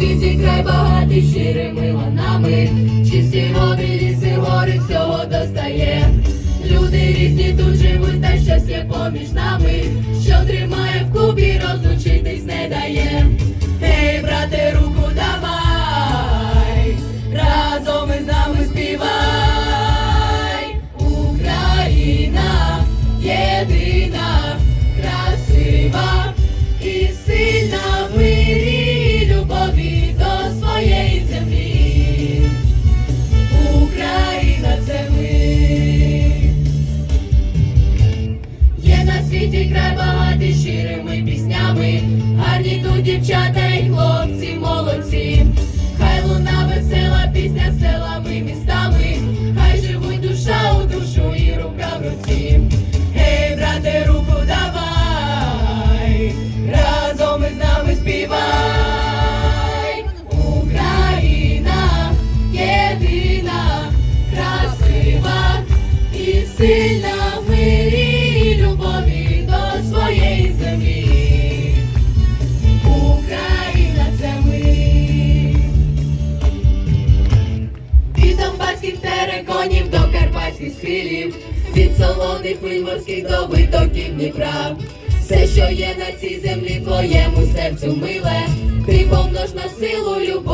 світі край багатий щирими ланами, чисті води, ліси, гори всього достає. Люди різні тут живуть, та є поміж нами, світі край багатий щирими піснями, гарні тут дівчата і хлопці, молодці. Хай луна весела пісня селами, містами, хай живуть душа у душу і рука в руці. Гей, брате, руку давай, разом із нами співай. Україна єдина, красива і сильна Донбаських тереконів до карпатських схилів, від солоних хвиль морських до витоків Дніпра. Все, що є на цій землі, твоєму серцю миле, ти помнож на силу любов.